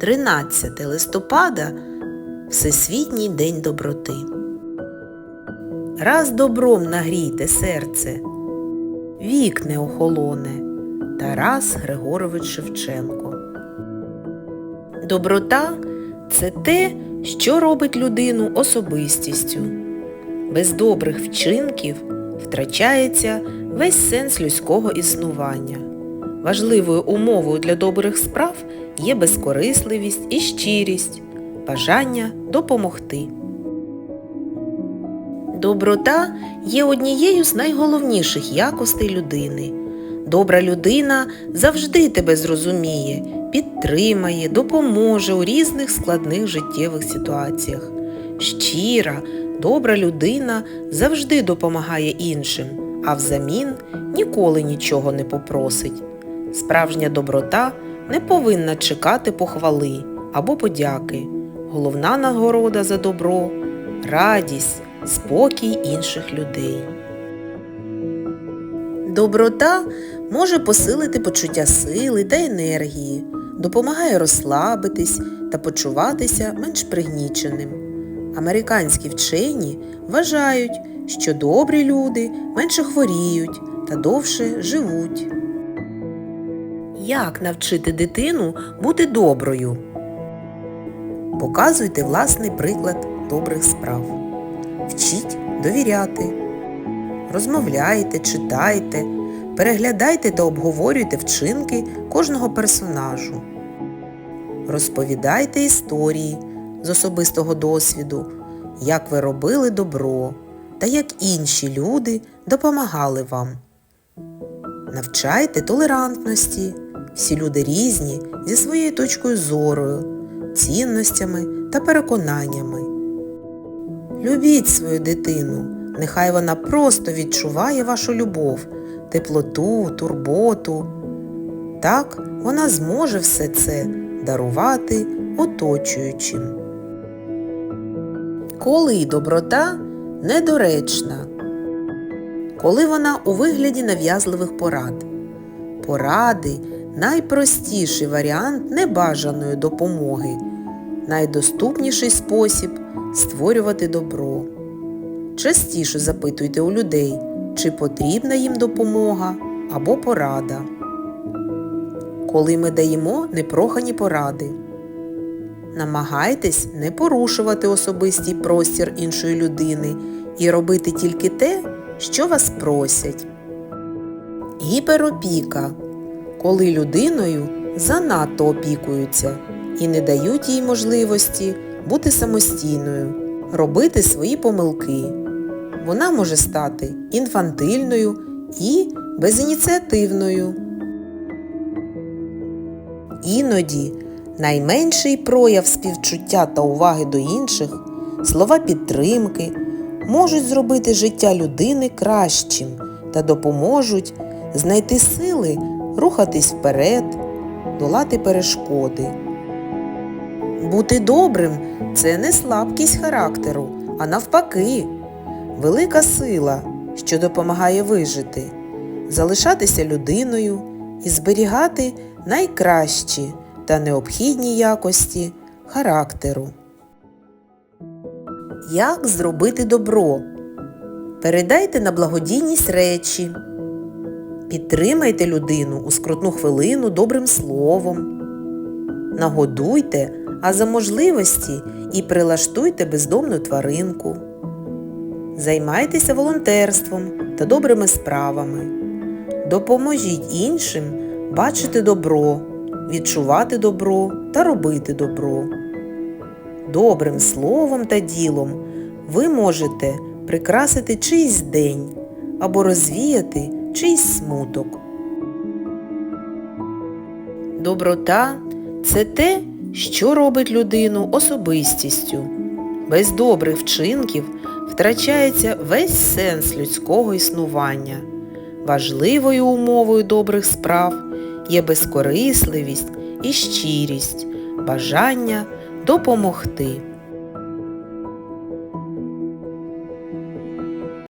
13 листопада Всесвітній день доброти. Раз добром нагрійте серце, вік не охолоне. Тарас Григорович Шевченко. Доброта це те, що робить людину особистістю. Без добрих вчинків втрачається весь сенс людського існування. Важливою умовою для добрих справ є безкорисливість і щирість, бажання допомогти. Доброта є однією з найголовніших якостей людини. Добра людина завжди тебе зрозуміє, підтримає, допоможе у різних складних життєвих ситуаціях. Щира, добра людина завжди допомагає іншим, а взамін ніколи нічого не попросить. Справжня доброта не повинна чекати похвали або подяки. Головна нагорода за добро радість, спокій інших людей. Доброта може посилити почуття сили та енергії, допомагає розслабитись та почуватися менш пригніченим. Американські вчені вважають, що добрі люди менше хворіють та довше живуть. Як навчити дитину бути доброю? Показуйте власний приклад добрих справ. Вчіть довіряти. Розмовляйте, читайте, переглядайте та обговорюйте вчинки кожного персонажу. Розповідайте історії з особистого досвіду, як ви робили добро та як інші люди допомагали вам. Навчайте толерантності. Всі люди різні зі своєю точкою зору, цінностями та переконаннями. Любіть свою дитину, нехай вона просто відчуває вашу любов, теплоту, турботу. Так вона зможе все це дарувати оточуючим. Коли доброта недоречна, коли вона у вигляді нав'язливих порад. Поради найпростіший варіант небажаної допомоги, найдоступніший спосіб створювати добро. Частіше запитуйте у людей, чи потрібна їм допомога або порада. Коли ми даємо непрохані поради. Намагайтесь не порушувати особистий простір іншої людини і робити тільки те, що вас просять. Гіперопіка коли людиною занадто опікуються і не дають їй можливості бути самостійною, робити свої помилки. Вона може стати інфантильною і безініціативною. Іноді найменший прояв співчуття та уваги до інших, слова підтримки можуть зробити життя людини кращим та допоможуть знайти сили рухатись вперед, долати перешкоди. Бути добрим це не слабкість характеру, а навпаки, велика сила, що допомагає вижити, залишатися людиною і зберігати найкращі та необхідні якості характеру. Як зробити добро? Передайте на благодійність речі. Підтримайте людину у скрутну хвилину добрим словом. Нагодуйте, а за можливості і прилаштуйте бездомну тваринку. Займайтеся волонтерством та добрими справами. Допоможіть іншим бачити добро, відчувати добро та робити добро. Добрим словом та ділом ви можете прикрасити чийсь день або розвіяти чийсь смуток. Доброта це те, що робить людину особистістю. Без добрих вчинків втрачається весь сенс людського існування. Важливою умовою добрих справ є безкорисливість і щирість, бажання допомогти.